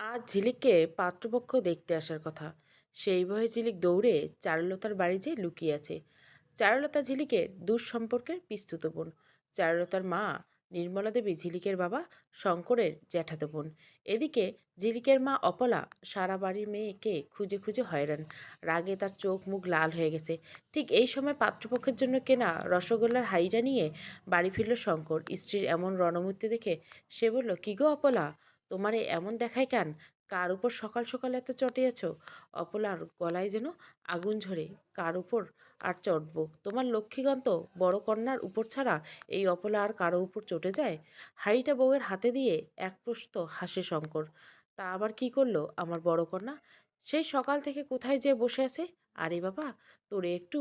আজ ঝিলিককে পাত্রপক্ষ দেখতে আসার কথা। সেই ভয়ে ঝিলিক দৌড়ে চারুলতার বাড়ি যেয়ে লুকিয়ে আছে। চারুলতা ঝিলিকের দূর সম্পর্কের পিস্তুত বোন। চারুলতার মা নির্মলা দেবী ঝিলিকের বাবা শঙ্করের জ্যাঠাতো বোন। এদিকে ঝিলিকের মা অপলা সারা বাড়ির মেয়েকে খুঁজে খুঁজে হয়রান। রাগে তার চোখ মুখ লাল হয়ে গেছে। ঠিক এই সময় পাত্রপক্ষের জন্য কেনা রসগোল্লার হাঁড়িটা নিয়ে বাড়ি ফিরল শঙ্কর। স্ত্রীর এমন রণমূর্তি দেখে সে বলল, কি গো অপলা? তোমারে এমন দেখায় কেন? কার উপর সকাল সকাল এত চটিয়েছ? অপলার গলায় যেন আগুন ঝরে, কার উপর আর চটবো? তোমার লক্ষ্মীকান্ত বড় কন্যার উপর ছাড়া এই অপলা আর কারও উপর চটে যায়? হাঁড়িটা বউয়ের হাতে দিয়ে এক প্রস্ত হাসে শঙ্কর। তা আবার কি করল আমার বড় কন্যা? সেই সকাল থেকে কোথায় যে বসে আছে? আরে বাবা, তোরে একটু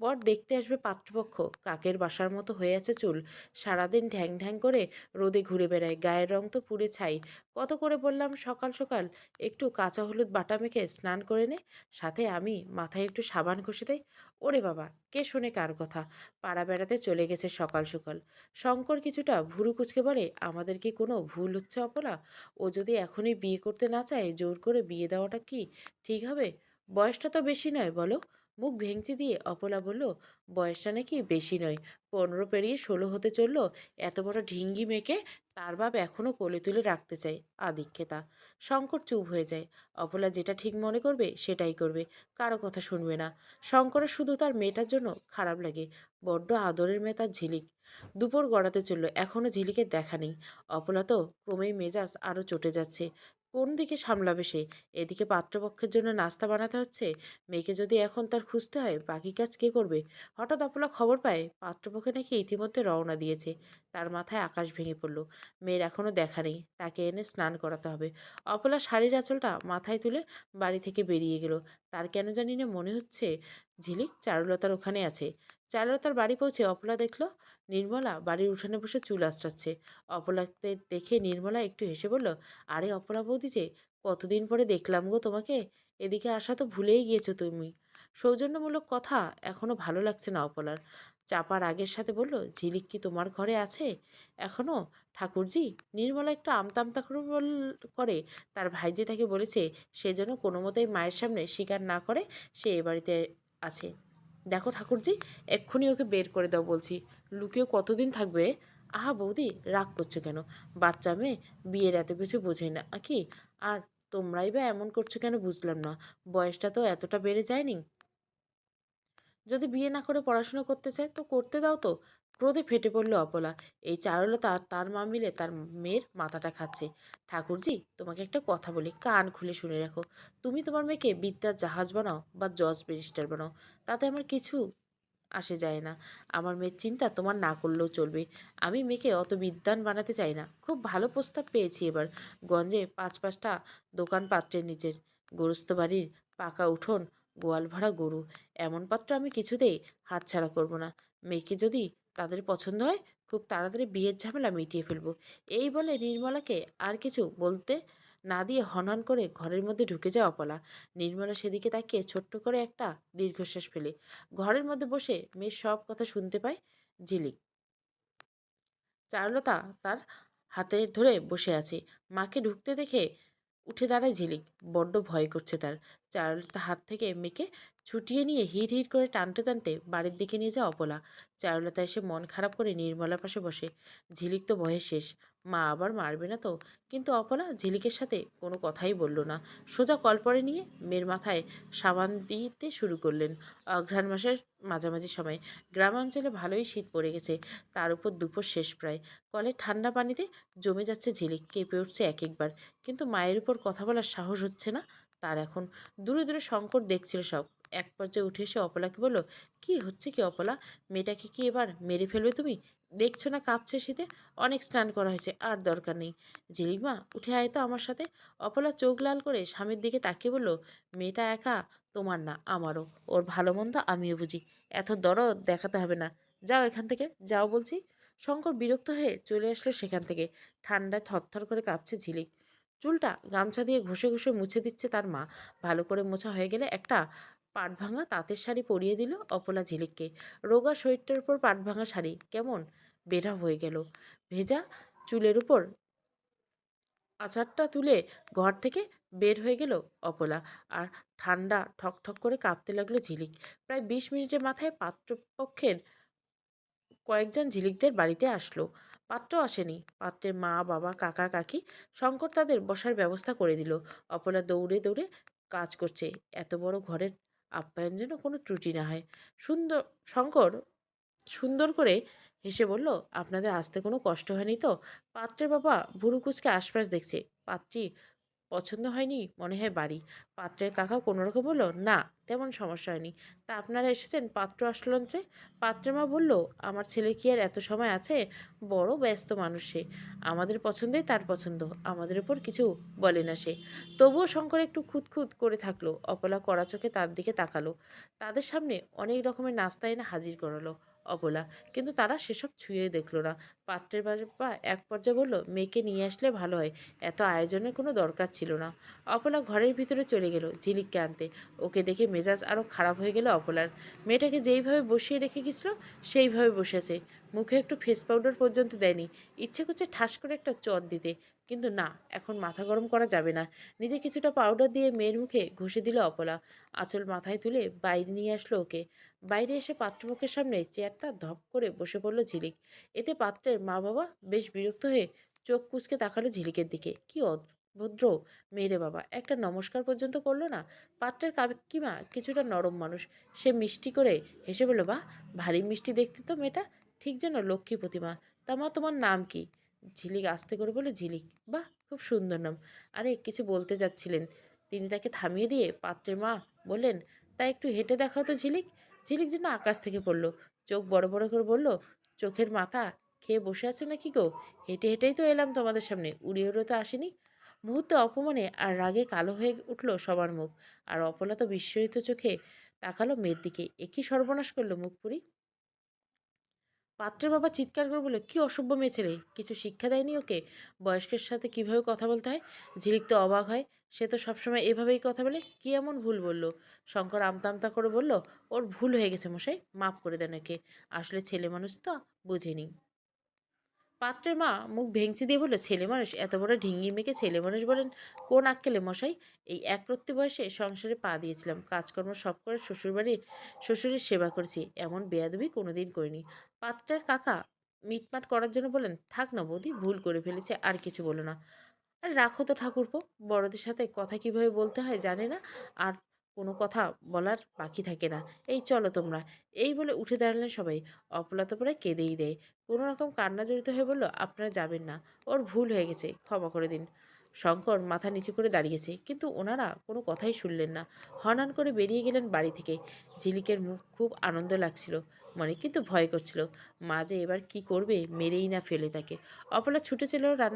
পর দেখতে আসবে পাত্রপক্ষ। কাকের বাসার মতো হয়ে আছে চুল। সারাদিন ঢ্যাং ঢ্যাং করে রোদে ঘুরে বেড়ায়। গায়ের রং তো পুড়ে ছাই। কত করে বললাম সকাল সকাল? একটু কাঁচা হলুদ বাটা মেখে স্নান করে নে। সাথে আমি মাথায় একটু সাবান ঘষে দেয় ওরে বাবা, কে শোনে কার কথা? পাড়া বেড়াতে চলে গেছে সকাল সকাল। শঙ্কর কিছুটা ভুরু কুচকে বলে, আমাদের কি কোনো ভুল হচ্ছে অপলা? ও যদি এখনই বিয়ে করতে না চায়, জোর করে বিয়ে দেওয়াটা কি ঠিক হবে? বয়সটা তো বেশি নয়, বলো। মুখ ভেঙচি দিয়ে অপলা বলল, বয়সটা নাকি বেশি নয়। পনেরো পেরিয়ে ষোলো হতে চলল। এত বড় ঢিঙ্গি মেয়েকে তার বাপ এখনও কোলে তুলে রাখতে চায় আদিক্ষেতা। শঙ্কর চুপ হয়ে যায়। অপলা যেটা ঠিক মনে করবে, সেটাই করবে। কারও কথা শুনবে না। শঙ্করের শুধু তার মেয়েটার জন্য খারাপ লাগে। বড্ড আদরের মেয়ে তার ঝিলিক। দুপুর গড়াতে চলল। এখনও ঝিলিকের দেখা নেই। অপলা তো ক্রমেই মেজাজ আরও চটে যাচ্ছে। কোন দিকে সামলাবে সে? এদিকে পাত্রপক্ষের জন্য নাস্তা বানাতে হচ্ছে? মেয়েকে যদি এখন তার খুঁজতে হয়, বাকি কাজ কে করবে? হঠাৎ অপলা খবর পায়, পাত্রপক্ষে নাকি ইতিমধ্যে রওনা দিয়েছে। তার মাথায় আকাশ ভেঙে পড়ল। মেয়ের এখনও দেখা নেই। তাকে এনে স্নান করাতে হবে। অপলা শাড়ির আঁচলটা মাথায় তুলে বাড়ি থেকে বেরিয়ে গেল। তার কেন জানি না মনে হচ্ছে ঝিলিক চারুলতার ওখানে আছে। চারুলতার বাড়ি পৌঁছে অপলা দেখল, নির্মলা বাড়ির উঠানে বসে চুল আশ্রাচ্ছে অপলাকে দেখে নির্মলা একটু হেসে বলল, আরে অপলা বৌদি যে, কতদিন পরে দেখলাম গো তোমাকে, এদিকে আসা তো ভুলেই গিয়েছো তুমি। সৌজন্যমূলক কথা এখনও ভালো লাগছে না অপলার চাপার আগের সাথে বলল, ঝিলিক কি তোমার ঘরে আছে? এখনও, ঠাকুরজি। নির্মলা একটু আমতামতা করে তার ভাইজি তাকে বলেছে, সে যেন কোনো মতেই মায়ের সামনে স্বীকার না করে, সে এ বাড়িতে আছে। দেখো ঠাকুরজি, এক্ষুনি ওকে বের করে দাও বলছি। লুকিয়েও কতদিন থাকবে? আহা বৌদি, রাগ করছ কেন? বাচ্চা মেয়ে, বিয়ের এত কিছু বোঝে না। কি? আর তোমরাই বা এমন করছ কেন বুঝলাম না। বয়সটা তো এতটা বেড়ে যায়নি। যদি বিয়ে না করে পড়াশোনা করতে চায়, তো করতে দাও তো। ক্রোধে ফেটে পড়ল অপলা, এই চারুলতা তার মা মিলে তার মেয়ের মাথাটা খাচ্ছে। ঠাকুরজি, তোমাকে একটা কথা বলি, কান খুলে শুনে রাখো। তুমি তোমার মেয়েকে বিদ্যার জাহাজ বানাও বা জজ ব্যারিস্টার বানাও, তাতে আমার কিছু আসে যায় না। আমার মেয়ের চিন্তা তোমার না করলেও চলবে। আমি মেয়েকে অত বিদ্যান বানাতে চাই না। খুব ভালো প্রস্তাব পেয়েছি এবার। গঞ্জে পাঁচ পাঁচটা দোকান পাত্রের নিচের। গরুস্থ বাড়ির পাকা উঠোন, গোয়াল ভরা গরু। এমন পাত্র আমি কিছুতেই হাতছাড়া করব না। মেয়েকে যদি তাদের পছন্দ হয়, খুব তাড়াতাড়ি বিয়ের ঝামেলা মিটিয়ে ফেলব। এই বলে নির্মলাকে আর কিছু বলতে না দিয়ে হনহন করে ঘরের মধ্যে ঢুকে যায় অপলা। নির্মলা সেদিকে তাকিয়ে ছোট্ট করে একটা দীর্ঘশ্বাস ফেলে। ঘরের মধ্যে বসে মেয়ের সব কথা শুনতে পায় ঝিলিক চারুলতা তার হাতে ধরে বসে আছে। মাকে ঢুকতে দেখে উঠে দাঁড়ায় ঝিলিক বড্ড ভয় করছে তার। চারুলতা হাত থেকে মেয়েকে ছুটিয়ে নিয়ে হিড় হিড় করে টানতে টানতে বাড়ির দিকে নিয়ে যায় অপলা চারুলতা এসে মন খারাপ করে নির্মলার পাশে বসে। ঝিলিক তো ভয়ে শেষ। মা আবার মারবে না তো? কিন্তু অপলা ঝিলিকের সাথে কোনো কথাই বলল না। সোজা কলপরে নিয়ে মেয়ের মাথায় সাবান দিতে শুরু করলেন। অঘ্রাণ মাসের মাঝামাঝি সময়। গ্রামাঞ্চলে ভালোই শীত পড়ে গেছে। তার উপর দুপুর শেষ প্রায়। কলের ঠান্ডা পানিতে জমে যাচ্ছে ঝিলিক। কেঁপে উঠছে এক একবার কিন্তু মায়ের উপর কথা বলার সাহস হচ্ছে না। তার এখন দূরে দূরে শঙ্কর দেখছিল সব। এক পর্যায়ে উঠে এসে অপলাকে বলল, কি হচ্ছে কি অপলা? মেয়েটাকে কি এবার মেরে ফেলবে তুমি? দেখছ না কাঁপছে শীতে? অনেক স্নান করা হয়েছে, আর দরকার নেই। ঝিলিকমা উঠে আয় তো আমার সাথে। অপলা চোখ লাল করে স্বামীর দিকে তাকিয়ে বলল, মেয়েটা একা? তোমার না, আমারও। ওর ভালো মন্দ আমিও বুঝি। এত দরদ দেখাতে হবে না। যাও এখান থেকে, যাও বলছি। শঙ্কর বিরক্ত হয়ে চলে আসলো সেখান থেকে। ঠান্ডায় থরথর করে কাঁপছে ঝিলিক। চুলটা গামছা দিয়ে ঘষে ঘষে মুছে দিচ্ছে তার মা। ভালো করে মোছা হয়ে গেলে একটা পাট ভাঙা তাঁতের শাড়ি পরিয়ে দিল অপলা ঝিলিককে। রোগা শরীরটার উপর পাট ভাঙা শাড়ি, কেমন? বেঢা হয়ে গেল। ভেজা চুলের উপর আচারটা তুলে ঘর থেকে বের হয়ে গেল অপলা। আর ঠান্ডা ঠকঠক করে কাঁপতে লাগল ঝিলিক। প্রায় বিশ মিনিটের মাথায় পাত্রপক্ষের কয়েকজন ঝিলিকদের বাড়িতে আসলো। পাত্র আসেনি। পাত্রের মা, বাবা, কাকা, কাকি, শঙ্কর তাদের বসার ব্যবস্থা করে দিল। অপলা দৌড়ে দৌড়ে কাজ করছে। এত বড় ঘরের আপ্যায়ন যেন কোনো ত্রুটি না হয়। সুন্দর, শঙ্কর সুন্দর করে হেসে বলল, আপনাদের আসতে কোনো কষ্ট হয়নি তো? পাত্রের বাবা ভুরুকুচকে আশপাশ দেখছে। পাত্রী পছন্দ হয়নি? মনে হয় বাড়ি। পাত্রের কাকা কোনো রকম বলল না, তেমন সমস্যা হয়নি। তা আপনারা এসেছেন পাত্র আসলো যে পাত্রের মা বলল, আমার ছেলে কি আর এত সময় আছে? বড় ব্যস্ত মানুষ আমাদের পছন্দই তার পছন্দ। আমাদের উপর কিছু বলে না সে। তবুও শঙ্কর একটু খুঁতখুত করে থাকল। অপলা কড়া চোখে তার দিকে তাকালো। তাদের সামনে অনেক রকমের নাস্তা এনে হাজির করালো। অবলা। কিন্তু তারা সেসব ছুঁয়ে দেখল না। পাত্রের বাবা এক পর্যায়ে বলল, মেয়েকে নিয়ে আসলে ভালো হয়। এত আয়োজনের কোনো দরকার ছিল না। অপলা ঘরের ভিতরে চলে গেল ঝিলিককে আনতে। ওকে দেখে মেজাজ আরও খারাপ হয়ে গেল অপলার মেয়েটাকে যেইভাবে বসিয়ে রেখে গেছিল, সেইভাবে বসেছে। মুখে একটু ফেস পাউডার পর্যন্ত দেয়নি। ইচ্ছে করছে ঠাস করে একটা চট দিতে। কিন্তু না, এখন মাথা গরম করা যাবে না। নিজে কিছুটা পাউডার দিয়ে মেয়ের মুখে ঘষে দিল অপলা। আঁচল মাথায় তুলে বাইরে নিয়ে আসলো ওকে। বাইরে এসে পাত্রপক্ষের সামনে চেয়ারটা ধপ করে বসে পড়ল ঝিলিক। এতে পাত্রের মা বাবা বেশ বিরক্ত হয়ে চোখ কুচকে তাকালো ঝিলিকের দিকে। কি অভদ্র মেয়েরে বাবা, একটা নমস্কার পর্যন্ত করল না? পাত্রের কাকিমা কিছুটা নরম মানুষ। সে মিষ্টি করে হেসে বলল বা ভারী মিষ্টি দেখতে তো মেয়েটা। ঠিক যেন লক্ষ্মী প্রতিমা। তা মা, তোমার নাম কি? ঝিলিক আস্তে করে বলে ঝিলিক, বাহ, খুব সুন্দর নাম। আরে, কিছু বলতে যাচ্ছিলেন। তিনি তাকে থামিয়ে দিয়ে পাত্রের মা বললেন, তা একটু হেঁটে দেখাও তো ঝিলিক। ঝিলিক যেন আকাশ থেকে পড়ল। চোখ বড় বড় করে বলল, চোখের মাথা খেয়ে বসে আছো নাকি গো? হেঁটে হেঁটেই তো এলাম তোমাদের সামনে উড়ে উড়ে তো আসেনি। মুহূর্তে অপমানে আর রাগে কালো হয়ে উঠল সবার মুখ, আর অপলা তো বিস্ময়িত চোখে তাকালো মেয়ের দিকে। একই সর্বনাশ করল মুখপুরি পাত্রের বাবা চিৎকার করে বলে কি অসভ্য মেয়ে ছেলে, কিছু শিক্ষা দেয়নি ওকে? বয়স্কের সাথে কীভাবে কথা বলতে হয়? ঝিলিক তো অবাক হয়, সে তো সবসময় এভাবেই কথা বলে, কি এমন ভুল বলল? শঙ্কর আমতা আমতা করে বলল, ওর ভুল হয়ে গেছে মশাই, মাফ করে দেন ওকে, আসলে ছেলে মানুষ তো, বুঝেনি। পাত্রের মা মুখ ভেঙচি দিয়ে বলল, ছেলে মানুষ, এত বড় ঢিঙ্গি মেয়েকে ছেলে মানুষ বলেন, কোন আক্কেলে মশাই? এই একরত্তি বয়সে সংসারে পা দিয়েছিলাম, কাজকর্ম সব করে শ্বশুরবাড়ির, শ্বশুরের সেবা করেছি, এমন বেয়াদবি কোনোদিন করিনি। পাত্রের কাকা মিটমাট করার জন্য বলেন থাক না বৌদি, ভুল করে ফেলেছে, আর কিছু বলো না। আর রাখো তো ঠাকুরপো, বড়দের সাথে কথা কীভাবে বলতে হয় জানে না, আর কোনো কথা বলার বাকি থাকে না। এই চলো তোমরা। এই বলে উঠে দাঁড়ালেন সবাই। অপলাত পরে কেঁদেই দেয়। কোনো রকম কান্না জড়িত হয়ে বলল, আপনারা যাবেন না, ওর ভুল হয়ে গেছে, ক্ষমা করে দিন। শঙ্কর মাথা নিচু করে দাঁড়িয়েছে, কিন্তু ওনারা কোনো কথাই শুনলেন না। হনান করে বেরিয়ে গেলেন বাড়ি থেকে। ঝিলিকের মুখ খুব আনন্দ লাগছিল, মনে কিন্তু ভয় করছিল। মা যে এবার কি করবে মেরেই না ফেলে তাকে। অপলা ছুটে ছিল রান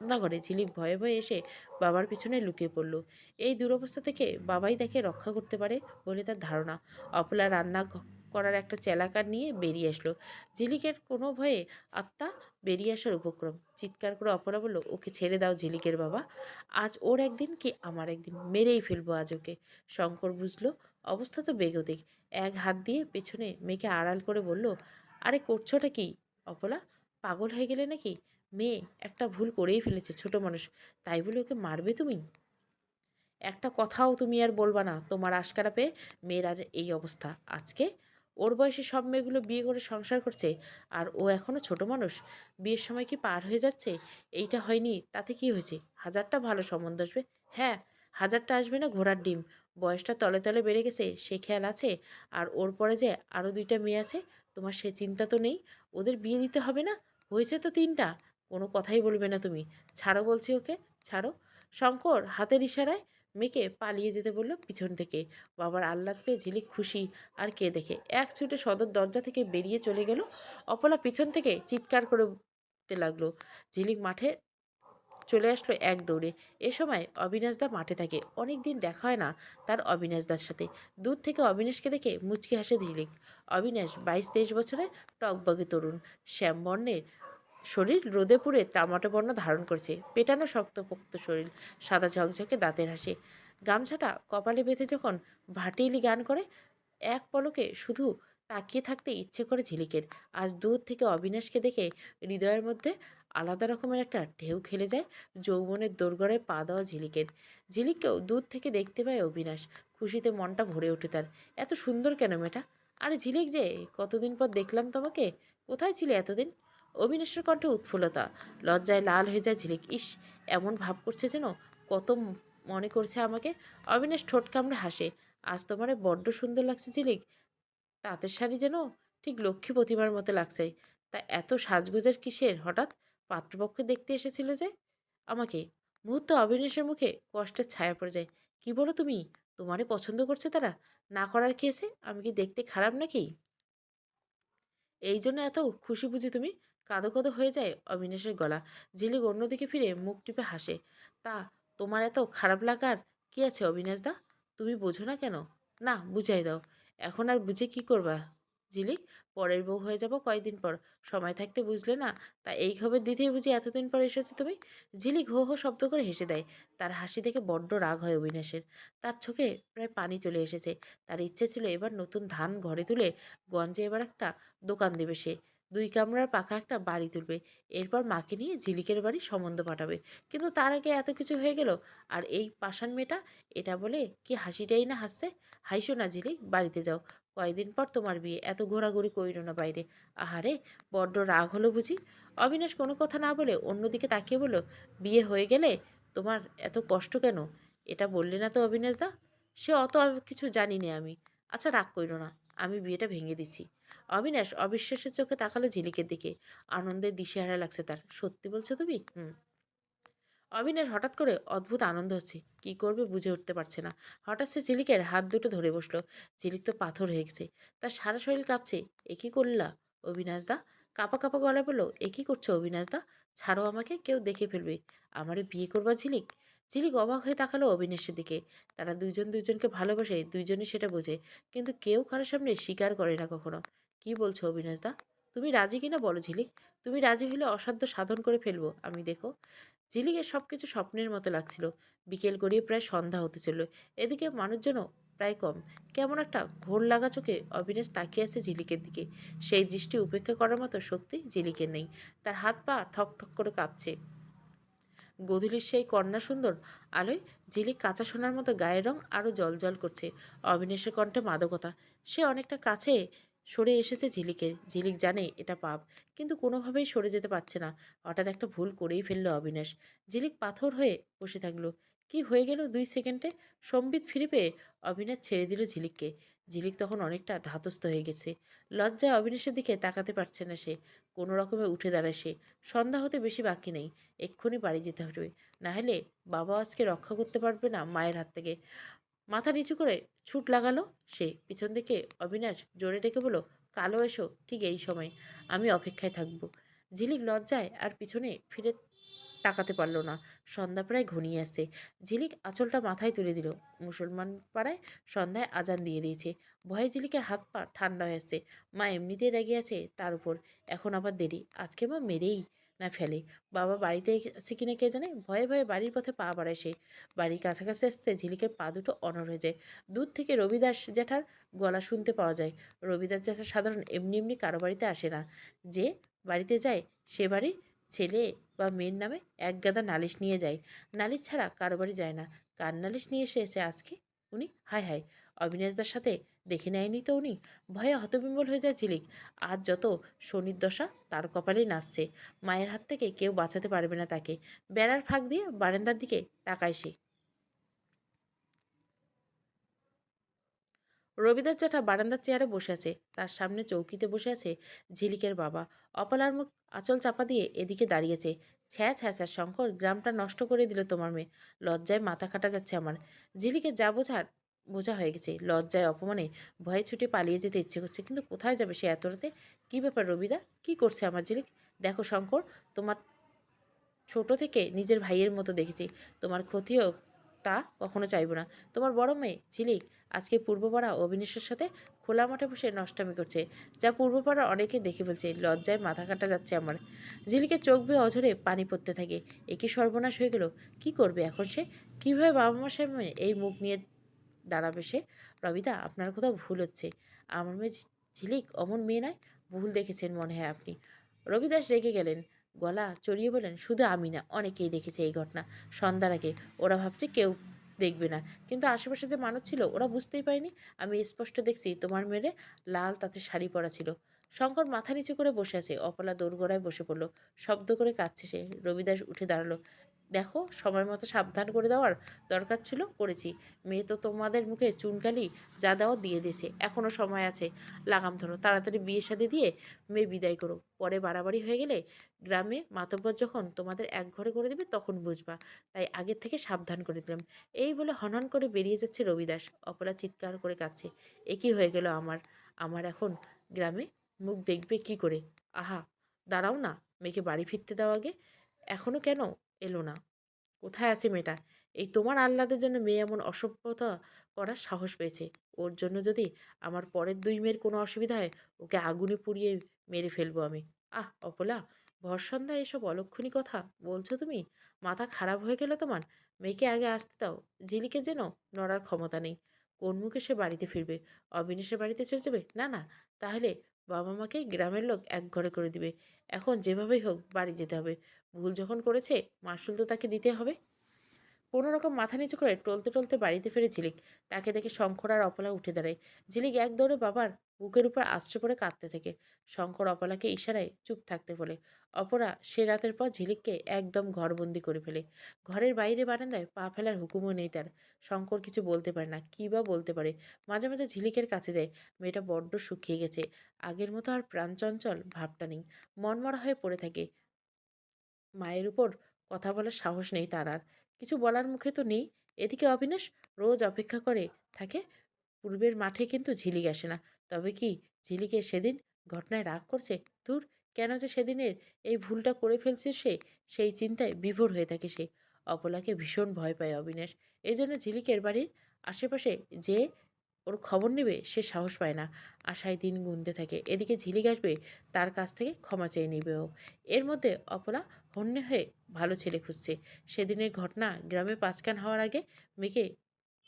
রান্নাঘরে। ঝিলিক ভয়ে ভয়ে এসে বাবার পিছনে লুকিয়ে পড়ল। এই দুরবস্থা থেকে বাবাই তাকে রক্ষা করতে পারে বলে তার ধারণা। অপলা রান্না করার একটা চেলাকার নিয়ে বেরিয়ে আসলো। ঝিলিকের কোনো ভয়ে আত্মা বেরিয়ে আসার উপক্রম। চিৎকার করে অপরা বলল, ওকে ছেড়ে দাও ঝিলিকের বাবা। আজ ওর একদিন কি আমার একদিন? মেরেই ফেলব আজ ওকে। শঙ্কর বুঝলো, অবস্থা তো বেগতিক। এক হাত দিয়ে পেছনে মেয়েকে আড়াল করে বলল, আরে করছোটা কি? অপলা, পাগল হয়ে গেলে নাকি? মেয়ে একটা ভুল করেই ফেলেছে, ছোট মানুষ। তাই বলে ওকে মারবে তুমি? একটা কথাও তুমি আর বলবা না। তোমার আশকারা পেয়ে মেয়ের আর এই অবস্থা। আজকে ওর বয়সে সব মেয়েগুলো বিয়ে করে সংসার করছে আর ও এখনও ছোট মানুষ। বিয়ের সময় কি পার হয়ে যাচ্ছে? এইটা হয়নি, তাতে কি হয়েছে? হাজারটা ভালো সম্বন্ধ আসবে। হ্যাঁ হাজারটা আসবে না ঘোড়ার ডিম। বয়সটা তলে তলে বেড়ে গেছে, সে খেয়াল আছে? আর ওর পরে যে আরও দুইটা মেয়ে আছে, তোমার সে চিন্তা তো নেই? ওদের বিয়ে দিতে হবে না? হয়েছে তো তিনটা। কোনো কথাই বলবে না তুমি। ছাড়ো বলছি ওকে, ছাড়ো। শঙ্কর, হাতের ইশারায় মেয়েকে পালিয়ে যেতে বলল পিছন থেকে। বাবার আহ্লাদ পেয়ে ঝিলিক খুশি আর কে দেখে এক ছুটে সদর দরজা থেকে বেরিয়ে চলে গেল। অপলা পিছন থেকে চিৎকার করে লাগল। ঝিলিক মাঠে চলে আসলো এক দৌড়ে। এ সময় অবিনাশদা মাঠে থাকে। অনেক দিন দেখা হয় না তার অবিনাশদার সাথে। দূর থেকে অবিনাশকে দেখে মুচকি হাসে ঝিলিক। অবিনাশ বাইশ তেইশ বছরের টকবগে তরুণ। শ্যামবর্ণের শরীর রোদে পুড়ে টামাটো বর্ণ ধারণ করছে। পেটানো শক্তপোক্ত শরীর, সাদা ঝকঝকে দাঁতের হাসে। গামছাটা কপালে বেঁধে যখন ভাটিলি গান করে, এক পলকে শুধু তাকিয়ে থাকতে ইচ্ছে করে ঝিলিকের। আজ দূর থেকে অবিনাশকে দেখে হৃদয়ের মধ্যে আলাদা রকমের একটা ঢেউ খেলে যায় যৌবনের দোরগড়ায় পা দেওয়া ঝিলিকের। ঝিলিককেও দূর থেকে দেখতে পায় অবিনাশ। খুশিতে মনটা ভরে ওঠে তার। এত সুন্দর কেন মেয়েটা? আরে ঝিলিক যে, কতদিন পর দেখলাম তোমাকে। কোথায় ছিলে এতদিন? অবিনাশের কণ্ঠে উৎফুল্লতা। লজ্জায় লাল হয়ে যায় ঝিলিক। ইস, এমন ভাব করছে যেন কত মনে করছে আমাকে। অবিনাশ ঠোঁট কামড়ে হাসে। আজ তোমারে বড্ড সুন্দর লাগছে ঝিলিক। তাঁতের শাড়ি যেন ঠিক লক্ষ্মী প্রতিমার মতো লাগছে। তা এত সাজগোজের কিসের? হঠাৎ পাত্রপক্ষ দেখতে এসেছিল যে আমাকে। মুহূর্ত অবিনাশের মুখে কষ্টের ছায়া পড়ে যায়। কি বলো তুমি? তোমারে পছন্দ করছে তারা? না করার কি আছে? আমি কি দেখতে খারাপ নাকি? এই জন্য এত খুশি বুঝি তুমি? কাঁদো কাঁদো হয়ে যায় অবিনাশের গলা। ঝিলিক অন্যদিকে ফিরে মুখ টিপে হাসে, তা তোমার এত খারাপ লাগার কি আছে অবিনাশ দা? তুমি বোঝো না কেন? না, বুঝাই দাও। এখন আর বুঝে কি করবা? ঝিলিক, পরের বউ হয়ে যাব কয়দিন পর। সময় থাকতে বুঝলে না? তা এই খবর দিতেই বুঝি এতদিন পর এসেছ তুমি? ঝিলিক হো হো শব্দ করে হেসে দেয়। তার হাসি দেখে বড্ড রাগ হয় অবিনাশের। তার চোখে প্রায় পানি চলে এসেছে। তার ইচ্ছে ছিল এবার নতুন ধান ঘরে তুলে গঞ্জে এবার একটা দোকান দেবে সে। দুই কামরার পাকা একটা বাড়ি তুলবে। এরপর মাকে নিয়ে ঝিলিকের বাড়ি সম্বন্ধ পাঠাবে। কিন্তু তার আগে এত কিছু হয়ে গেল। আর এই পাষাণ মেয়েটা এটা বলে, কি হাসিটাই না হাসছে? হাইসো না ঝিলিক, বাড়িতে যাও। কয়দিন পর তোমার বিয়ে। এত ঘোরাঘুরি কইরো না বাইরে। আহারে, বড্ড রাগ হলো বুঝি? অবিনাশ কোনো কথা না বলে অন্যদিকে তাকিয়ে বলল, বিয়ে হয়ে গেলে তোমার এত কষ্ট কেন? এটা বললে না তো অবিনাশ দা? সে অত কিছু জানি না আমি। আচ্ছা রাগ কইরো না। আমি বিয়েটা ভেঙে দিচ্ছি। অবিনাশ অবিশ্বাসের চোখে তাকালো ঝিলিকের দিকে। আনন্দের দিশেহারা লাগছে তার। সত্যি বলছো তুমি? হুম। অবিনাশ হঠাৎ করে অদ্ভুত আনন্দ হচ্ছে। কি করবে বুঝে উঠতে পারছে না। হঠাৎ সে ঝিলিকের হাত দুটো ধরে বসল। ঝিলিক তো পাথর হয়ে গেছে। তার সারা শরীর কাঁপছে। এ কি করলা অবিনাশ দা? কাপা কাপা গলায় বলল, এ কি করছ অবিনাশ দা? ছাড়ো আমাকে, কেউ দেখে ফেলবে। আমারে বিয়ে করবা ঝিলিক? ঝিলিক অবাক হয়ে তাকালো অবিনাশের দিকে। তারা দুইজন দুইজনকে ভালোবাসে, দুইজনই সেটা বোঝে, কিন্তু কেউ কারোর সামনে স্বীকার করে না কখনো। কি বলছো অবিনাশ দা? তুমি রাজি কিনা বলো ঝিলিক? তুমি রাজি হলে অসাধ্য সাধন করে ফেলব, আমি দেখো। ঝিলিকের সব কিছু স্বপ্নের মতো লাগছিল। বিকেল গড়িয়ে প্রায় সন্ধ্যা হতে চলল। এদিকে মানুষজনও প্রায় কম। কেমন একটা ঘোর লাগা চোখে অবিনাশ তাকিয়ে আছে ঝিলিকের দিকে। সেই দৃষ্টি উপেক্ষা করার মতো শক্তি ঝিলিকের নেই। তার হাত পা ঠক ঠক করে কাঁপছে। গধূলির সেই কন্যা সুন্দর আলোয় ঝিলিক কাঁচা সোনার মতো গায়ের রং আরও জল জল করছে। অবিনাশের কণ্ঠে মাদকতা। সে অনেকটা কাছে সরে এসেছে ঝিলিকের। ঝিলিক জানে এটা পাপ, কিন্তু কোনোভাবেই সরে যেতে পারছে না। হঠাৎ একটা ভুল করেই ফেলল অবিনাশ। ঝিলিক পাথর হয়ে বসে থাকল। কি হয়ে গেল দুই সেকেন্ডে? সম্বিত ফিরে পেয়ে অবিনাশ ছেড়ে দিল ঝিলিককে। ঝিলিক তখন অনেকটা ধাতস্থ হয়ে গেছে। লজ্জায় অবিনাশের দিকে তাকাতে পারছে না সে। কোনো রকমে উঠে দাঁড়ায় সে। সন্ধ্যা হতে বেশি বাকি নেই। এক্ষুনি বাড়ি যেতে হবে। নাহলে বাবা আজকে রক্ষা করতে পারবে না মায়ের হাত থেকে। মাথা নিচু করে ছুট লাগালো সে। পিছন দিকে অবিনাশ জোরে ডেকে বলো কালো এসো, ঠিক এই সময়। আমি অপেক্ষায় থাকব। ঝিলিক লজ্জায় আর পিছনে ফিরে তাকাতে পারল না। সন্ধ্যা প্রায় ঘনিয়ে আসছে। ঝিলিক আঁচলটা মাথায় তুলে দিল। মুসলমান পাড়ায় সন্ধ্যায় আজান দিয়ে দিয়েছে। ভয়ে ঝিলিকের হাত পা ঠান্ডা হয়ে আসছে। মা এমনিতেই রেগে আছে তার উপর। এখন আবার দেরি। আজকে মা মেরেই না ফেলে। বাবা বাড়িতে আছে কিনা কে জানে? ভয়ে ভয়ে বাড়ির পথে পা বাড়ায় সে। বাড়ির কাছাকাছি আসতে ঝিলিকের পা দুটো অনর হয়ে যায়। দূর থেকে রবিদাস জ্যাঠার গলা শুনতে পাওয়া যায়। রবিদাস জ্যাঠা সাধারণ এমনি এমনি কারও বাড়িতে আসে না। যে বাড়িতে যায় সে বাড়ির ছেলে বা মেয়ের নামে এক গাদা নালিশ নিয়ে যায়। নালিশ ছাড়া কারোবারই যায় না। কার নালিশ নিয়ে এসেছে আজকে উনি হায় হায়, অবিনাশদার সাথে দেখে নেয়নি তো উনি? ভয়ে হতবিম্বল হয়ে যায় ঝিলিক। আজ যত শনির দশা, তার কপালেই নাচছে। মায়ের হাত থেকে কেউ বাঁচাতে পারবে না তাকে। বেড়ার ফাঁক দিয়ে বারান্দার দিকে তাকায় সে। রবিদাস জ্যাঠা বারান্দার চেয়ারে বসে আছে। তার সামনে চৌকিতে বসে আছে ঝিলিকের বাবা। অপলার মুখ আঁচল চাপা দিয়ে এদিকে দাঁড়িয়েছে ছ্যা ছ্যা ছ্যা, শঙ্কর, গ্রামটা নষ্ট করে দিল তোমার মেয়ে। লজ্জায় মাথা কাটা যাচ্ছে আমার। ঝিলিকে যা বোঝার, বোঝা হয়ে গেছে। লজ্জায়, অপমানে ভয়ে ছুটে পালিয়ে যেতে ইচ্ছে করছে। কিন্তু কোথায় যাবে সে এত রাতে? কী ব্যাপার রবিদা? কি করছে আমার ঝিলিক? দেখো শঙ্কর, তোমার ছোট থেকে নিজের ভাইয়ের মতো দেখেছি। তোমার ক্ষতি হোক তা কখনো চাইব না। তোমার বড় মেয়ে, ঝিলিক, আজকে পূর্বপাড়া অবিনেশের সাথে খোলা মাঠে বসে নষ্টামি করছে, যা পূর্বপাড়া অনেকে দেখে ফেলছে, লজ্জায় মাথা কাটা যাচ্ছে আমার। ঝিলিকের চোখ বেয়ে অঝরে পানি পড়তে থাকে একে সর্বনাশ হয়ে গেল? কি করবে এখন সে? কীভাবে বাবা মার সামনে এই মুখ নিয়ে দাঁড়াবে সে? রবিদা, আপনার কোথাও ভুল হচ্ছে। আমার মেয়ে ঝিলিক অমন মেয়ে নয়? ভুল দেখেছেন মনে হয় আপনি। রবিদাস রেগে গেলেন। গলা চড়িয়ে বলেন শুধু আমি না, অনেকেই দেখেছে এই ঘটনা। সন্ধ্যার আগে ওরা ভাবছে কেউ দেখবে না। কিন্তু আশেপাশে যে মানুষ ছিল, ওরা বুঝতেই পারেনি। আমি স্পষ্ট দেখছি, তোমার মেরে লাল তাতে শাড়ি পরা ছিল। শঙ্কর মাথা নিচু করে বসে আছে। অপলা দোরগোড়ায় বসে পড়ল। শব্দ করে কাঁদছে সে। রবিদাস উঠে দাঁড়াল। দেখো, সময় মতো সাবধান করে দেওয়ার দরকার ছিল, করেছি। মেয়ে তো তোমাদের মুখে চুনকালি যা দেওয়া দিয়ে দিয়েছে। এখনও সময় আছে। লাগাম ধরো, তাড়াতাড়ি বিয়ে শাদি দিয়ে মেয়ে বিদায় করো। পরে বাড়াবাড়ি হয়ে গেলে গ্রামে মাতব্বর যখন তোমাদের এক ঘরে করে দেবে, তখন বুঝবা। তাই আগের থেকে সাবধান করে দিলাম। এই বলে হনহন করে বেরিয়ে যাচ্ছে রবিদাস। অপলা চিৎকার করে কাঁদছে। একই হয়ে গেল আমার? আমার এখন গ্রামে মুখ দেখবে কি করে? আহা, দাঁড়াও না, মেয়েকে বাড়ি ফিরতে দাও আগে। এখনও কেন? এলো না। কোথায় আছে মেয়েটা? এই তোমার আহ্লাদের জন্য মেয়ে এমন অসভ্যতা করার সাহস পেয়েছে। ওর জন্য যদি আমার পরের দুই মেয়ের কোনো অসুবিধা হয়, ওকে আগুনে পুড়িয়ে মেরে ফেলব আমি। আহ, অপলা ভরসন্ধ্যা এসব অলক্ষণী কথা বলছো তুমি? মাথা খারাপ হয়ে গেল তোমার? মেয়েকে আগে আসতে দাও। ঝিলিকে যেন নড়ার ক্ষমতা নেই। কোন মুখে সে বাড়িতে ফিরবে? অবিনাশের বাড়িতে চলে যাবে? না না, তাহলে বাবা মাকে গ্রামের লোক এক ঘরে করে দিবে। এখন যেভাবেই হোক বাড়ি যেতে হবে। ভুল যখন করেছে মাসুল তো তাকে দিতে হবে। কোনো রকম মাথা নিচু করে টলতে টলতে বাড়িতে ফিরে ঝিলিক। তাকে দেখে শঙ্কর আর অপলা উঠে দাঁড়ায়। ঝিলিক এক দৌড়ে বাবার বুকের উপর আশ্রে পড়ে কাঁদতে থাকে। শঙ্কর অপলাকে ইশারায় চুপ থাকতে বলে। অপরা সে রাতের পর ঝিলিককে একদম ঘরবন্দি করে ফেলে। ঘরের বাইরে বারান্দায় পা ফেলার হুকুমও নেই তার। শঙ্কর কিছু বলতে পারে না, কী বা বলতে পারে। মাঝে মাঝে ঝিলিকের কাছে যায়। মেয়েটা বড্ড শুকিয়ে গেছে। আগের মতো আর প্রাণচঞ্চল ভাবটা নেই। মনমরা হয়ে পড়ে থাকে। মায়ের উপর কথা বলার সাহস নেই তার আর। কিছু বলার মুখে তো নেই। এদিকে অবিনাশ রোজ অপেক্ষা করে থাকে। পূর্বের মাঠে কিন্তু ঝিলিক আসে না। তবে কি ঝিলিকে সেদিন ঘটনায় রাগ করছে? দূর কেন যে সেদিনের এই ভুলটা করে ফেলছে সে, সেই চিন্তায় বিভোর হয়ে থাকে সে। অপলাকে ভীষণ ভয় পায় অবিনাশ। এই জন্য ঝিলিকের বাড়ির আশেপাশে যে ওর খবর নেবে, সে সাহস পায় না। আশায় দিন গুনতে থাকে। এদিকে ঝিলিক আসবে, তার কাছ থেকে ক্ষমা চেয়ে নিবে ও। এর মধ্যে অপলা হন্যে হয়ে ভালো ছেলে খুঁজছে। সেদিনের ঘটনা গ্রামে পাঁচকান হওয়ার আগে মেয়েকে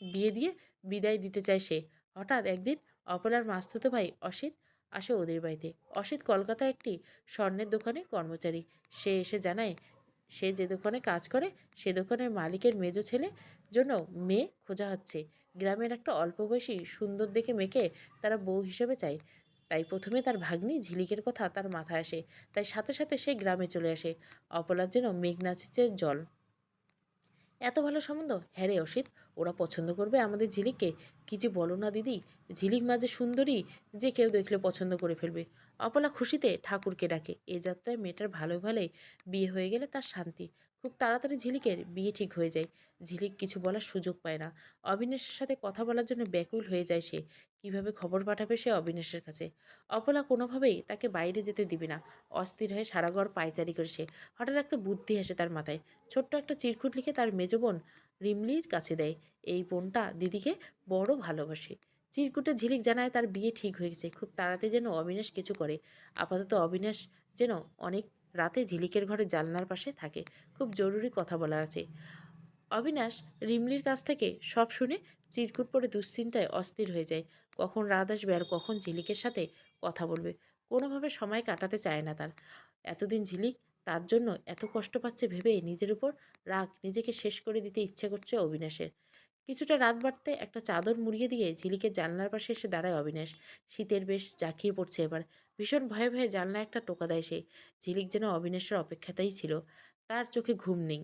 বিয়ে দিয়ে বিদায় দিতে চায় সে। হঠাৎ একদিন অপলার মাস্তুতো ভাই অসিত আসে ওদের বাড়িতে। অসিত কলকাতায় একটি স্বর্ণের দোকানে কর্মচারী। সে এসে জানায়, সে যে দোকানে কাজ করে, সে দোকানের মালিকের মেজ ছেলে জন্য মেয়ে খোঁজা হচ্ছে। গ্রামের একটা অল্প বয়সী সুন্দর দেখে মেয়েকে তারা বউ হিসেবে চায়। তাই প্রথমে তার ভাগ্নি ঝিলিকের কথা তার মাথায় আসে। তাই সাথে সাথে সে গ্রামে চলে আসে। অপলার যেন মেঘ নাচেছে জল। এত ভালো সম্বন্ধ? হ্যাঁ রে অসিত, ওরা পছন্দ করবে আমাদের ঝিলিককে। কি যে বলো না দিদি, ঝিলিক মাঝে সুন্দরী, যে কেউ দেখলে পছন্দ করে ফেলবে। অপলা খুশিতে ঠাকুরকে ডাকে। এ যাত্রায় মেয়েটার ভালো ভালোই বিয়ে হয়ে গেলে তার শান্তি। খুব তাড়াতাড়ি ঝিলিকের বিয়ে ঠিক হয়ে যায়। ঝিলিক কিছু বলার সুযোগ পায় না। অবিনাশের সাথে কথা বলার জন্য ব্যাকুল হয়ে যায় সে। কীভাবে খবর পাঠাবে সে অবিনাশের কাছে? অপলা কোনোভাবেই তাকে বাইরে যেতে দিবে না। অস্থির হয়ে সারা ঘর পায়চারি করে সে। হঠাৎ একটা বুদ্ধি আসে তার মাথায়। ছোট্ট একটা চিরকুট লিখে তার মেজ বোন রিমলির কাছে দেয়। এই বোনটা দিদিকে বড় ভালোবাসে। চিরকুটে ঝিলিক জানায় তার বিয়ে ঠিক হয়ে গেছে। খুব তাড়াতাড়ি যেন অবিনাশ কিছু করে। আপাতত অবিনাশ যেন অনেক রাতে ঝিলিকের ঘরে জানলার পাশে থাকে। খুব জরুরি কথা বলার আছে। অবিনাশ রিমলির কাছ থেকে সব শুনে চিরকুট পরে দুশ্চিন্তায় অস্থির হয়ে যায়। কখন রাত আসবে আর কখন ঝিলিকের সাথে কথা বলবে? কোনোভাবে সময় কাটাতে চায় না তার। এতদিন ঝিলিক তার জন্য এত কষ্ট পাচ্ছে ভেবে নিজের উপর রাগ নিজেকে শেষ করে দিতে ইচ্ছে করছে অবিনাশের। কিছুটা রাত বাড়তে একটা চাদর মুড়িয়ে দিয়ে ঝিলিকের জানলার পাশে এসে দাঁড়ায় অবিনাশ। শীতের বেশ জাঁকিয়ে পড়ছে এবার। ভীষণ ভয়ে ভয়ে জানলা একটা টোকা দেয় সে। ঝিলিক যেন অবিনাশের অপেক্ষাতেই ছিল। তার চোখে ঘুম নেই।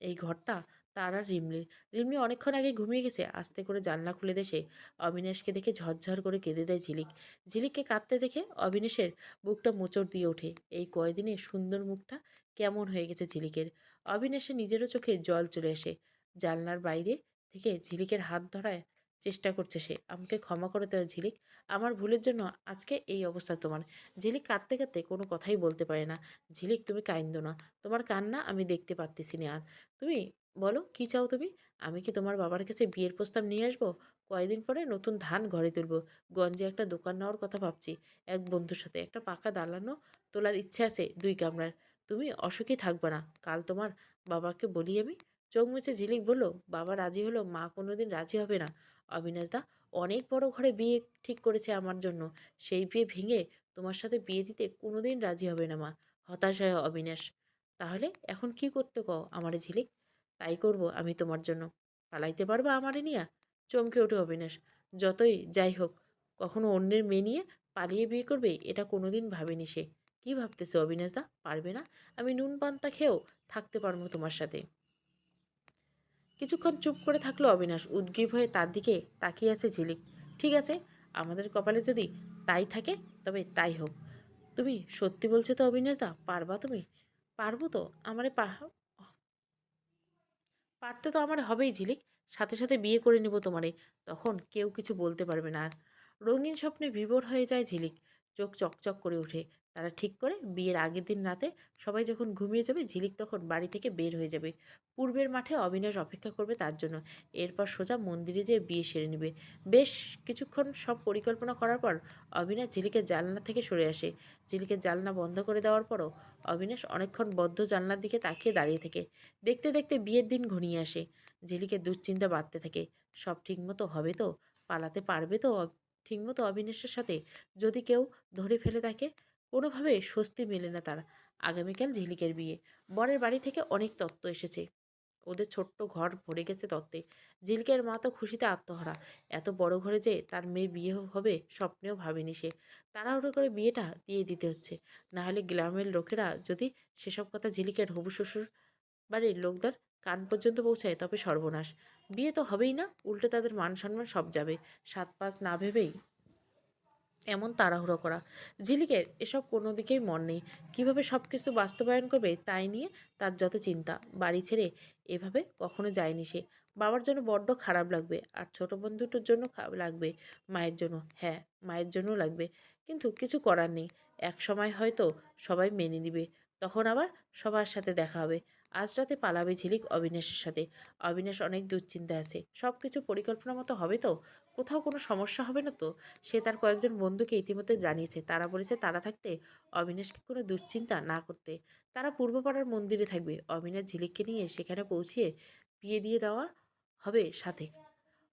এই ঘরটা তার আর রিমলির। রিমলি অনেকক্ষণ আগে ঘুমিয়ে গেছে। আস্তে করে জানলা খুলে দেশে অবিনাশকে দেখে ঝরঝর করে কেঁদে দেয় ঝিলিক। ঝিলিককে কাঁদতে দেখে অবিনাশের বুকটা মোচড় দিয়ে ওঠে। এই কয়দিনে সুন্দর মুখটা কেমন হয়ে গেছে ঝিলিকের। অবিনাশে নিজেরও চোখে জল চলে আসে। জানলার বাইরে থেকে ঝিলিকের হাত ধরায় চেষ্টা করছে সে। আমাকে ক্ষমা করে দেওয়া ঝিলিক। আমার ভুলের জন্য আজকে এই অবস্থা তোমার। ঝিলিক কাঁদতে কাঁদতে কোনো কথাই বলতে পারে না। ঝিলিক, তুমি কাইন্দো না। তোমার কান্না আমি দেখতে পারতেছি না আর। তুমি বলো, কি চাও তুমি? আমি কি তোমার বাবার কাছে বিয়ের প্রস্তাব নিয়ে আসব? কয়েকদিন পরে নতুন ধান ঘরে তুলবো। গঞ্জে একটা দোকান নেওয়ার কথা ভাবছি। এক বন্ধুর সাথে একটা পাকা দালানো তোলার ইচ্ছে আছে দুই কামরার। তুমি অসুখী থাকবে না। কাল তোমার বাবাকে বলি আমি। চোখ মুছে ঝিলিক বলল, বাবা রাজি হলো? মা কোনোদিন রাজি হবে না? অবিনাশ দা অনেক বড় ঘরে বিয়ে ঠিক করেছে আমার জন্য। সেই বিয়ে ভেঙে তোমার সাথে বিয়ে দিতে কোনোদিন রাজি হবে না মা। হতাশ হয় অবিনাশ। তাহলে এখন কি করতে কও আমারে ঝিলিক? তাই করব আমি তোমার জন্য। পালাইতে পারবা আমারে নিয়া? চমকে ওঠে অবিনাশ। যতই যাই হোক, কখনো অন্যের মেয়ে নিয়ে পালিয়ে বিয়ে করবে এটা কোনোদিন ভাবেনি সে। কি ভাবতেছে অবিনাশ দা পারবে না? আমি নুন পান্তা খেয়েও থাকতে পারব তোমার সাথে। কিছুক্ষণ চুপ করে থাকল অবিনাশ। উদ্গ্রীব হয়ে তার দিকে তাকিয়ে আছে ঝিলিক। ঠিক আছে, আমাদের কপালে যদি তাই থাকে, তবে তাই হোক। তুমি সত্যি বলছো তো অবিনাশ দা, পারবা তুমি? পারব তো, আমারে পারতে তো আমার হবেই ঝিলিক। সাথে সাথে বিয়ে করে নেব তোমারে। তখন কেউ কিছু বলতে পারবে না আর। রঙিন স্বপ্নে বিভোর হয়ে যায় ঝিলিক। চোখ চকচক করে ওঠে। তারা ঠিক করে বিয়ের আগের দিন রাতে সবাই যখন ঘুমিয়ে যাবে, ঝিলিক তখন বাড়ি থেকে বের হয়ে যাবে। পূর্বের মাঠে অবিনাশ অপেক্ষা করবে তার জন্য। এরপর সোজা মন্দিরে যেয়ে বিয়ে সেরে নেবে। বেশ কিছুক্ষণ সব পরিকল্পনা করার পর অবিনাশ ঝিলিকের জানলা থেকে সরে আসে। ঝিলিকের জানলা বন্ধ করে দেওয়ার পরও অবিনাশ অনেকক্ষণ বদ্ধ জানলার দিকে তাকিয়ে দাঁড়িয়ে থাকে। দেখতে দেখতে বিয়ের দিন ঘনিয়ে আসে। ঝিলিকের দুশ্চিন্তা বাড়তে থাকে। সব ঠিকমতো হবে তো? পালাতে পারবে তো? ঠিকমতো অবিনাশের সাথে? যদি কেউ ধরে ফেলে তাকে? কোনোভাবে স্বস্তি মেলে না তার আগামীকাল ঝিলিকের বিয়ে। বরের বাড়ি থেকে অনেক তত্ত্ব এসেছে। ওদের ছোট্ট ঘর ভরে গেছে তত্ত্বে। ঝিলকের মা তো খুশিতে আত্মহারা। এত বড় ঘরে যে তার মেয়ে বিয়ে হবে স্বপ্নেও ভাবেনি সে। তাড়াহুড়ো করে বিয়েটা দিয়ে দিতে হচ্ছে। না হলে গ্রামের লোকেরা যদি সেসব কথা ঝিলিকের হবু শ্বশুর বাড়ির লোকদের কান পর্যন্ত পৌঁছায় তবে সর্বনাশ। বিয়ে তো হবেই না, উল্টে তাদের মান সম্মান সব যাবে। সাত পাঁচ না ভেবেই এমন তাড়াহুড়ো করা। ঝিলিকের এসব কোনো দিকেই মন নেই। কীভাবে সব কিছু বাস্তবায়ন করবে তাই নিয়ে তার যত চিন্তা। বাড়ি ছেড়ে এভাবে কখনো যায়নি সে। বাবার জন্য বড্ড খারাপ লাগবে আর ছোট বোন দুটোর জন্য লাগবে। মায়ের জন্য হ্যাঁ মায়ের জন্য লাগবে। কিন্তু কিছু করার নেই। এক সময় হয়তো সবাই মেনে নিবে। তখন আবার সবার সাথে দেখা হবে। আজ রাতে পালাবে ঝিলিক অবিনাশের সাথে। অবিনাশ অনেক দুশ্চিন্তা আছে। সব কিছু পরিকল্পনা মতো হবে তো? কোথাও কোনো সমস্যা হবে না তো? সে তার কয়েকজন বন্ধুকে ইতিমধ্যে জানিয়েছে। তারা বলেছে তারা থাকতে অবিনাশকে কোনো দুশ্চিন্তা না করতে। তারা পূর্বপাড়ার মন্দিরে থাকবে। অবিনাশ ঝিলিককে নিয়ে সেখানে পৌঁছিয়ে বিয়ে দিয়ে দেওয়া হবে সাথে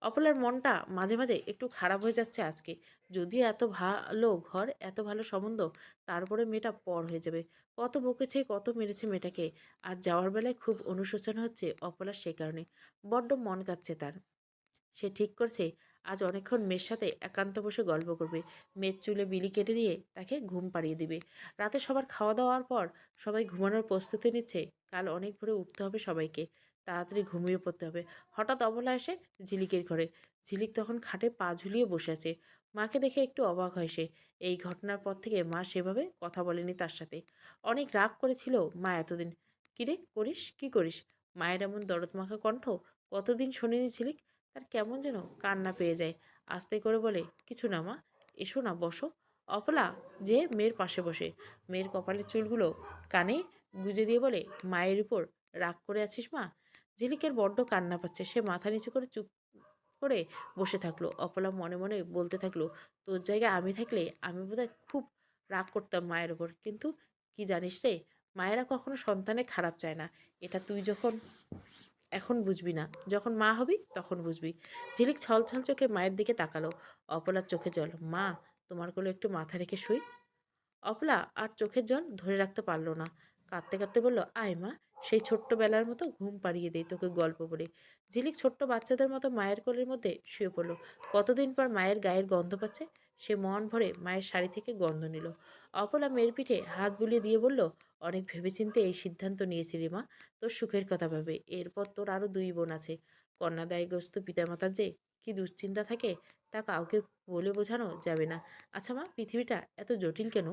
অপলার মনটা মাঝে মাঝে একটু খারাপ হয়ে যাচ্ছে আজকে। যদিও এত ভালো ঘর, এত ভালো সম্বন্ধ, তারপরে মেয়েটা পর হয়ে যাবে। কত বকেছে, কত মেরেছে মেয়েটাকে। আর যাওয়ার বেলায় খুব অনুশোচনা হচ্ছে অপলার সে কারণে। বড্ড মন কাচ্ছে তার। সে ঠিক করছে আজ অনেকক্ষণ মেয়ের সাথে একান্ত বসে গল্প করবে। মেয়ের চুলে বিলি কেটে দিয়ে তাকে ঘুম পাড়িয়ে দিবে। রাতে সবার খাওয়া দাওয়ার পর সবাই ঘুমানোর প্রস্তুতি নিচ্ছে। কাল অনেক ভোরে উঠতে হবে সবাইকে। তাড়াতাড়ি ঘুমিয়ে পড়তে হবে। হঠাৎ অবলা এসে ঝিলিকের ঘরে। ঝিলিক তখন খাটে পা ঝুলিয়ে বসে আছে। মাকে দেখে একটু অবাক হয় সে। এই ঘটনার পর থেকে মা সেভাবে কথা বলেনি তার সাথে। অনেক রাগ করেছিল মা এতদিন। কিরে, করিস? কি করিস? মায়ের এমন দরদমাখা কণ্ঠ? কতদিন শোনেনি ঝিলিক? তার কেমন যেন কান্না পেয়ে যায়। আস্তে করে বলে, কিছু না মা, এসো না, বসো। অপলা যে মেয়ের পাশে বসে, মেয়ের কপালের চুলগুলো কানে গুজে দিয়ে বলে, মায়ের উপর রাগ করে আছিস মা? ঝিলিকের বড্ড কান্না পাচ্ছে, সে মাথা নিচু করে চুপ করে বসে থাকল। অপলা মনে মনে বলতে থাকল, তোর জায়গায় আমি থাকলে আমি বোধহয় খুব রাগ করতাম মায়ের ওপর কিন্তু কি জানিস রে, মায়েরা কখনো সন্তানের খারাপ চায় না। এটা তুই যখন এখন বুঝবি না। যখন মা হবি, তখন বুঝবি। ঝিলিক ছল ছল চোখে মায়ের দিকে তাকালো। অপলার চোখে জল। মা, তোমার কোলে একটু মাথা রেখে শুই। অপলা আর চোখের জল ধরে রাখতে পারল না। কাঁদতে কাঁদতে বলল, আয় মা, সেই ছোট্টবেলার মতো ঘুম পাড়িয়ে দেই তোকে গল্প বলে। ঝিলিক ছোট্ট বাচ্চাদের মতো মায়ের কোলের মধ্যে শুয়ে পড়ল। কতদিন পর মায়ের গায়ের গন্ধ পাচ্ছে? সে মন ভরে মায়ের শাড়ি থেকে গন্ধ নিল। অপলা মেয়ের পিঠে হাত বুলিয়ে দিয়ে বলল অনেক ভেবেচিন্তে এই সিদ্ধান্ত নিয়েছি রে মা তোর সুখের কথা ভাবে। এরপর তোর আরও দুই বোন আছে। কন্যাদায়গ্রস্ত পিতামাতার যে কি দুশ্চিন্তা থাকে, তা কাউকে বলে বোঝানো যাবে না। আচ্ছা মা, পৃথিবীটা এত জটিল কেন?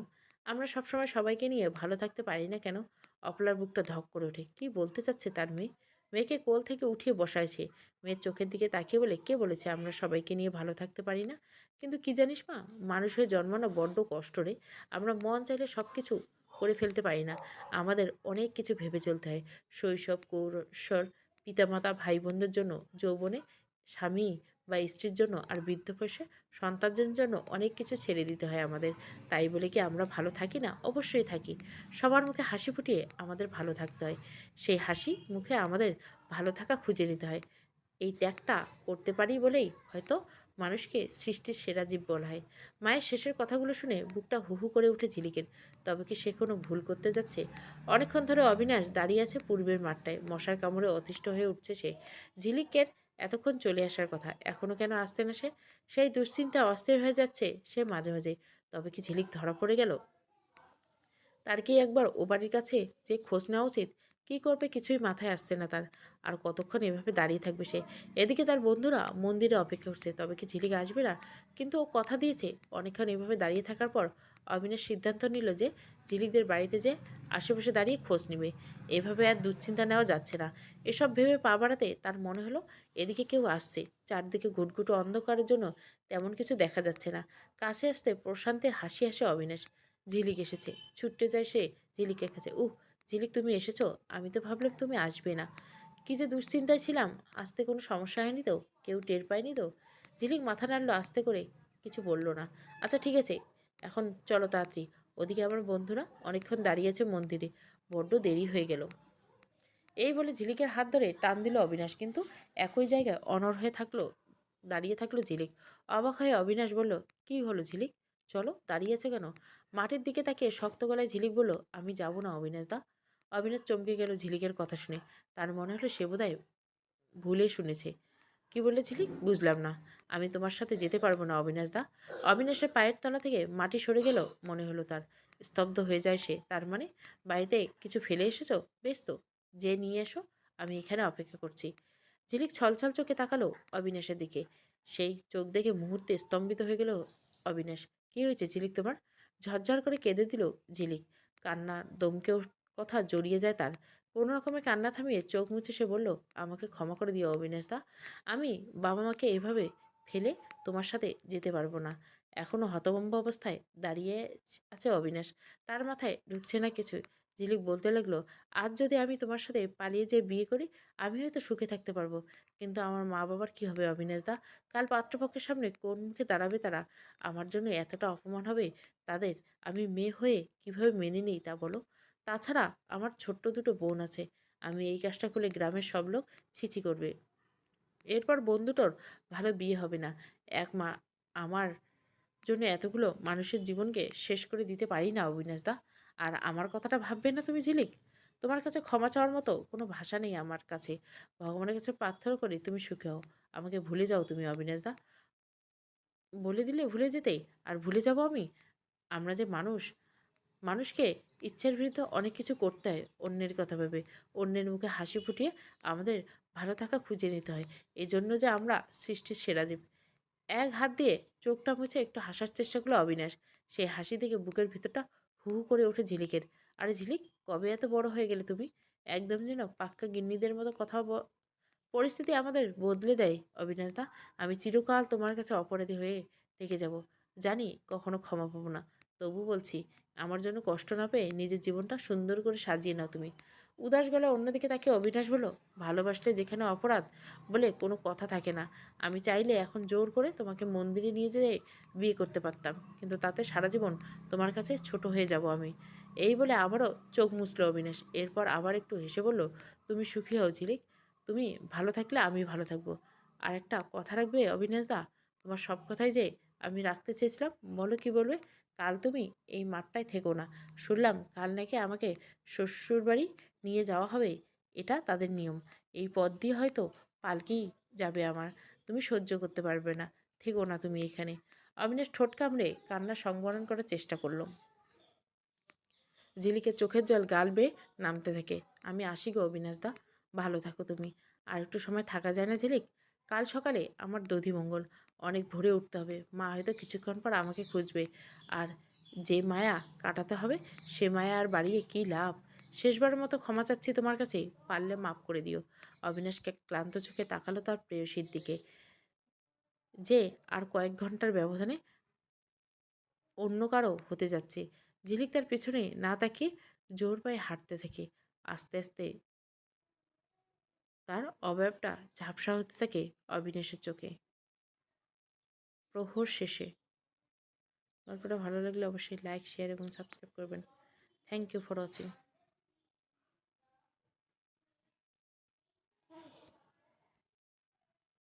আমরা সবসময় সবাইকে নিয়ে ভালো থাকতে পারি না কেন? অপলার বুকটা ধক করে ওঠে। কি বলতে চাচ্ছে তার মেয়ে? মেয়েকে কোল থেকে উঠিয়ে বসাইছে। মেয়ের চোখের দিকে তাকিয়ে বলে, কে বলেছে আমরা সবাইকে নিয়ে ভালো থাকতে পারি না? কিন্তু কি জানিস মা, মানুষ হয়ে জন্মানো বড্ড কষ্ট রে। আমরা মন চাইলে সব কিছু করে ফেলতে পারি না। আমাদের অনেক কিছু ভেবে চলতে হয়। শৈশব কৈশোর পিতামাতা ভাই বোনদের জন্য যৌবনে, স্বামী বা স্ত্রীর জন্য আর বৃদ্ধ বয়সে সন্তানদের জন্য অনেক কিছু ছেড়ে দিতে হয় আমাদের। তাই বলে কি আমরা ভালো থাকি না? অবশ্যই থাকি। সবার মুখে হাসি ফুটিয়ে আমাদের ভালো থাকতে হয়। সেই হাসি মুখে আমাদের ভালো থাকা খুঁজে নিতে হয়। এই ত্যাগটা করতে পারি বলেই হয়তো মানুষকে সৃষ্টির সেরা জীব বলা হয়। মায়ের শেষের কথাগুলো শুনে বুকটা হু হু করে উঠে ঝিলিকের। তবে কি সে কোনো ভুল করতে যাচ্ছে? অনেকক্ষণ ধরে অবিনাশ দাঁড়িয়ে আছে পূর্বের মাঠটায়। মশার কামড়ে অতিষ্ঠ হয়ে উঠছে সে। ঝিলিকের এতক্ষণ চলে আসার কথা। এখনও কেন আসছে না সে? সেই দুশ্চিন্তা অস্থির হয়ে যাচ্ছে সে মাঝে মাঝে। তবে কি ঝিলিক ধরা পড়ে গেল? তার কি একবার ও বাড়ির কাছে যে খোঁজ নেওয়া উচিত? কী করবে কিছুই মাথায় আসছে না তার। আর কতক্ষণ এভাবে দাঁড়িয়ে থাকবে সে? এদিকে তার বন্ধুরা মন্দিরে অপেক্ষা করছে। তবে কি ঝিলিক আসবে না? কিন্তু ও কথা দিয়েছে। অনেকক্ষণ এভাবে দাঁড়িয়ে থাকার পর অবিনাশ সিদ্ধান্ত নিল যে ঝিলিকদের বাড়িতে যে আশেপাশে দাঁড়িয়ে খোঁজ নেবে। এভাবে আর দুশ্চিন্তা নেওয়া যাচ্ছে না। এসব ভেবে পা বাড়াতে তার মনে হলো, এদিকে কেউ আসছে। চারদিকে ঘুটঘুটো অন্ধকারের জন্য তেমন কিছু দেখা যাচ্ছে না। কাছে আসতে প্রশান্তের হাসি হাসে অবিনাশ। ঝিলিক এসেছে। ছুটতে যায় সে ঝিলিকের কাছে। উহ ঝিলিক তুমি এসেছ? আমি তো ভাবলাম তুমি আসবে না। কি যে দুশ্চিন্তায় ছিলাম, আসতে কোনো সমস্যা হয়নি তো? কেউ টের পায়নি তো? ঝিলিক মাথা নাড়লো আস্তে করে, কিছু বলল না। আচ্ছা ঠিক আছে, এখন চলো তাড়াতাড়ি। ওদিকে আমার বন্ধুরা অনেকক্ষণ দাঁড়িয়েছে মন্দিরে। বড্ড দেরি হয়ে গেল। এই বলে ঝিলিকের হাত ধরে টান দিল অবিনাশ, কিন্তু একই জায়গায় অনর হয়ে থাকল, দাঁড়িয়ে থাকল ঝিলিক অবাক হয়ে অবিনাশ বলল, কি হলো ঝিলিক চলো, দাঁড়িয়ে আছে কেন? মাটির দিকে তাকিয়ে শক্ত গলায় ঝিলিক বলল, আমি যাব না অবিনাশ দা। অবিনাশ চমকে গেল ঝিলিকের কথা শুনে। তার মনে হলো সে বোধহয় ভুলে শুনেছে। কি বলে ঝিলিক? বুঝলাম না। আমি তোমার সাথে যেতে পারব না, অবিনাশ দা। অবিনাশের পায়ের তলা থেকে মাটি সরে গেল মনে হলো তার। স্তব্ধ হয়ে যায় সে। তার মানে বাড়িতে কিছু ফেলে এসেছ? বেশ তো। যে নিয়ে এসো, আমি এখানে অপেক্ষা করছি। ঝিলিক ছলছল চোখে তাকালো অবিনাশের দিকে। সেই চোখ দেখে মুহূর্তে স্তম্ভিত হয়ে গেল অবিনাশ। কী হয়েছে ঝিলিক তোমার? ঝরঝর করে কেঁদে দিল ঝিলিক। কান্না দমকেও কথা জড়িয়ে যায় তার। কোনো রকমে কান্না থামিয়ে চোখ মুছে সে বলল, আমাকে ক্ষমা করে দিও অবিনাশদা। আমি বাবা মাকে এভাবে ফেলে তোমার সাথে যেতে পারব না। এখনও হতভম্ব অবস্থায় দাঁড়িয়ে আছে অবিনাশ। তার মাথায় ঢুকছে না কিছু। ঝিলিক বলতে লাগল, আজ যদি আমি তোমার সাথে পালিয়ে যেয়ে বিয়ে করি, আমি হয়তো সুখে থাকতে পারব। কিন্তু আমার মা বাবার কি হবে অবিনাশ দা কাল পাত্রপক্ষের সামনে কোন মুখে দাঁড়াবে তারা? আমার জন্য এতটা অপমান হবে তাদের? আমি মেয়ে হয়ে কীভাবে মেনে নিই তা বলো। তাছাড়া আমার ছোট্ট দুটো বোন আছে। আমি এই কাজটা করলে গ্রামের সব লোক ছিছি করবে। এরপর বন্ধুটোর ভালো বিয়ে হবে না। এক মা, আমার জন্য এতগুলো মানুষের জীবনকে শেষ করে দিতে পারি না, অবিনাশ দা। আর আমার কথাটা ভাববে না তুমি, ঝিলিক? তোমার কাছে ক্ষমা চাওয়ার মতো কোনো ভাষা নেই আমার কাছে। ভগবানের কাছে প্রার্থনা করি তুমি সুখে হও। আমাকে ভুলে যাও তুমি, অবিনাশ দা। বলে দিলে ভুলে যেতে, আর ভুলে যাব আমি? আমরা যে মানুষ মানুষকে ইচ্ছের বিরুদ্ধে অনেক কিছু করতে হয়, অন্যের কথা ভেবে। অন্যের মুখে হাসি ফুটিয়ে আমাদের ভালো থাকা খুঁজে নিতে হয়। এই জন্য যে আমরা সৃষ্টির সেরা জীব। এক হাত দিয়ে চোখটা মুছে একটু হাসার চেষ্টা করল অবিনাশ। সেই হাসি দেখে বুকের ভিতরটা হু হু করে ওঠে ঝিলিকের। আরে ঝিলিক, কবে এত বড় হয়ে গেলে তুমি? একদম যেন পাক্কা গিন্নিদের মতো কথা পরিস্থিতি আমাদের বদলে দেয়, অবিনাশ দা। আমি চিরকাল তোমার কাছে অপরাধী হয়ে থেকে যাব। জানি কখনো ক্ষমা পাবো না। তবু বলছি, আমার জন্য কষ্ট না পেয়ে নিজের জীবনটা সুন্দর করে সাজিয়ে নাও তুমি। উদাস গলায় অন্যদিকে তাকে অবিনাশ বলো ভালোবাসলে যেখানে অপরাধ বলে কোনো কথা থাকে না। আমি চাইলে এখন জোর করে তোমাকে মন্দিরে নিয়ে যেয়ে বিয়ে করতে পারতাম, কিন্তু তাতে সারা জীবন তোমার কাছে ছোট হয়ে যাব আমি। এই বলে আবারও চোখ মুছলো অবিনাশ। এরপর আবার একটু হেসে বলল, তুমি সুখী হও ঝিলিক। তুমি ভালো থাকলে আমি ভালো থাকব। আর একটা কথা রাখবে অবিনাশ দা, তোমার সব কথাই যে আমি রাখতে চেয়েছিলাম, বলো কি বলবে? কাল তুমি এই মাঠটায় থেকো না। শুনলাম কাল নাকি আমাকে শ্বশুর বাড়ি নিয়ে যাওয়া হবে, এটা তাদের নিয়ম। এই পথ দিয়ে হয়তো পালকি যাবে আমার। তুমি সহ্য করতে পারবে না, থেকো না তুমি এখানে। অবিনাশ ঠোঁট কামড়ে কান্না সংবরণ করার চেষ্টা করল। ঝিলিকের চোখের জল গাল বেয়ে নামতে থাকে। আমি আসি গো অবিনাশ দা, ভালো থাকো তুমি। আর একটু সময় থাকা যায় না ঝিলিক কাল সকালে আমার দধিমঙ্গল অনেক ভোরে উঠতে হবে। মা হয়তো কিছুক্ষণ পর আমাকে খুঁজবে। আর যে মায়া কাটাতে হবে, সে মায়া আর বাড়িয়ে কী লাভ? শেষবারের মতো ক্ষমা চাচ্ছি তোমার কাছে, পারলে মাফ করে দিও। অবিনাশকে ক্লান্ত চোখে তাকালো তার প্রেয়সীর দিকে যে আর কয়েক ঘণ্টার ব্যবধানে অন্য কারও হতে যাচ্ছে। ঝিলিক তার পেছনে না তাকিয়ে জোর পায়ে হাঁটতে থাকে। আস্তে আস্তে তার অবয়বটা ঝাপসা হতে থাকে অবিনাশের চোখে। প্রহর শেষে। গল্পটা ভালো লাগলে অবশ্যই লাইক শেয়ার এবং সাবস্ক্রাইব করবেন। Thank you for watching